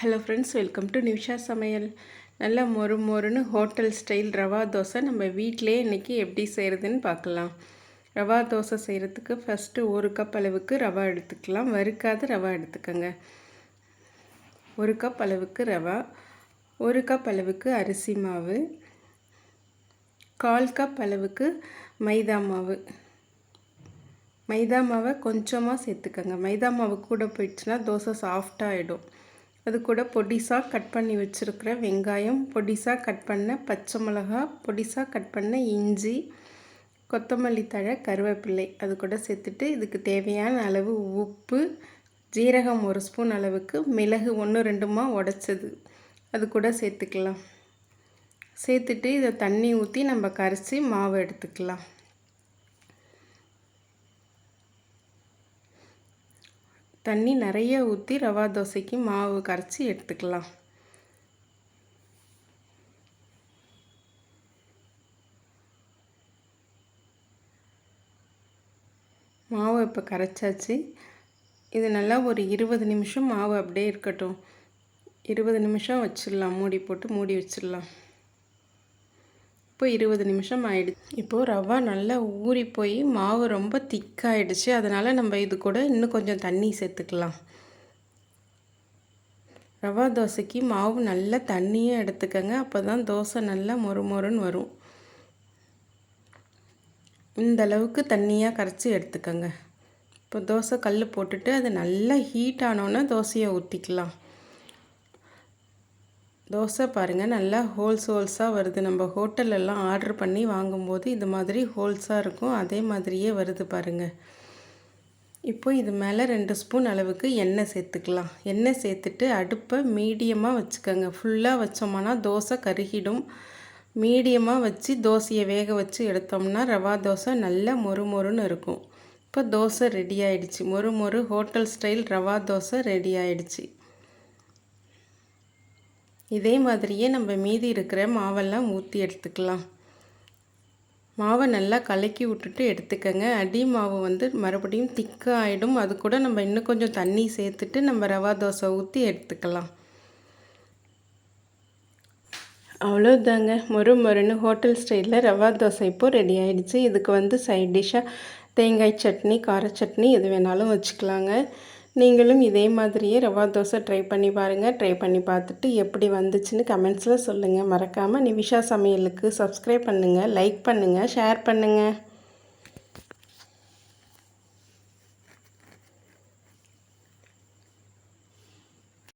Hello friends welcome to Nisha சமையல் நல்லா மொறு மொறுன்னு ஹோட்டல் ஸ்டைல் ரவா தோசை நம்ம வீட்டிலே இன்றைக்கி எப்படி செய்கிறதுன்னு பார்க்கலாம். ரவா தோசை செய்கிறதுக்கு ஃபஸ்ட்டு ஒரு கப் அளவுக்கு ரவா எடுத்துக்கலாம். வறுக்காத ரவா எடுத்துக்கோங்க. ஒரு கப் அளவுக்கு ரவா ஒரு கப் அளவுக்கு அரிசி மாவு கால் கப் அளவுக்கு மைதா மாவு. மைதா மாவை கொஞ்சமாக சேர்த்துக்கோங்க. மைதா மாவு கூட போயிடுச்சுன்னா தோசை சாஃப்டாகிடும் அது கூட பொடிசாக கட் பண்ணி வச்சுருக்கிற வெங்காயம் பொடிசாக கட் பண்ண பச்சை மிளகா பொடிசாக கட் பண்ண இஞ்சி கொத்தமல்லி தழை கருவேப்பிள்ளை. அது கூட சேர்த்துட்டு இதுக்கு தேவையான அளவு உப்பு ஜீரகம் ஒரு ஸ்பூன் அளவுக்கு மிளகு ஒன்று ரெண்டுமா உடச்சது. அது கூட சேர்த்துக்கலாம். சேர்த்துட்டு இதை தண்ணி ஊற்றி நம்ம கரைச்சி மாவு எடுத்துக்கலாம். தண்ணி நிறைய ஊற்றி ரவா தோசைக்கு மாவு கரைச்சி எடுத்துக்கலாம். மாவு இப்போ கரைச்சாச்சு. இது நல்லா ஒரு இருபது நிமிஷம் மாவு அப்படியே இருக்கட்டும். இருபது நிமிஷம் வச்சிடலாம். மூடி போட்டு மூடி வச்சிடலாம். இப்போ இருபது நிமிஷம் ஆயிடுச்சு. இப்போது ரவா நல்லா ஊறி போய் மாவு ரொம்ப திக்காயிடுச்சு. அதனால் நம்ம இது கூட இன்னும் கொஞ்சம் தண்ணி சேர்த்துக்கலாம். ரவா தோசைக்கு மாவு நல்லா தண்ணியே எடுத்துக்கோங்க. அப்போ தான் தோசை நல்லா மொறு மொறுன்னு வரும். இந்த அளவுக்கு தண்ணியாக கரைச்சி எடுத்துக்கோங்க. இப்போ தோசை கல் போட்டுட்டு அது நல்லா ஹீட் ஆனோன்னே தோசையை ஊற்றிக்கலாம் தோசை பாருங்கள் நல்லா ஹோல்ஸ் ஹோல்ஸாக வருது. நம்ம ஹோட்டலெல்லாம் ஆர்டர் பண்ணி வாங்கும்போது இது மாதிரி ஹோல்ஸாக இருக்கும். அதே மாதிரியே வருது பாருங்கள் இப்போ இது மேலே ரெண்டு ஸ்பூன் அளவுக்கு எண்ணெய் சேர்த்துக்கலாம். எண்ணெய் சேர்த்துட்டு அடுப்பை மீடியமாக வச்சுக்கோங்க. ஃபுல்லாக வச்சோம்னா தோசை கருகிடும். மீடியமாக வச்சு தோசையை வேக வச்சு எடுத்தோம்னா ரவா தோசை நல்லா மொறு மொறுன்னு இருக்கும். இப்போ தோசை ரெடி ஆகிடுச்சு மொறு மொறு hotel style rava dosa ready ஆகிடுச்சு இதே மாதிரியே நம்ம மீதி இருக்கிற மாவெல்லாம் ஊற்றி எடுத்துக்கலாம். மாவை நல்லா கலக்கி விட்டுட்டு எடுத்துக்கோங்க. அடி மாவு வந்து மறுபடியும் திக்காக ஆகிடும் அது கூட நம்ம இன்னும் கொஞ்சம் தண்ணி சேர்த்துட்டு நம்ம ரவா தோசை ஊற்றி எடுத்துக்கலாம். அவ்வளோதாங்க மொறு மொறுன்னு ஹோட்டல் ஸ்டைலில் ரவா தோசை இப்போது ரெடி ஆகிடுச்சு இதுக்கு வந்து சைட் டிஷ்ஷாக தேங்காய் சட்னி கார சட்னி எது வேணாலும் வச்சுக்கலாங்க. நீங்களும் இதே மாதிரியே ரவா தோசை ட்ரை பண்ணி பாருங்கள் ட்ரை பண்ணி பார்த்துட்டு எப்படி வந்துச்சுன்னு கமெண்ட்ஸில் சொல்லுங்கள் மறக்காமல் நிமிஷா சமையலுக்கு சப்ஸ்கிரைப் பண்ணுங்கள் லைக் பண்ணுங்கள் ஷேர் பண்ணுங்கள்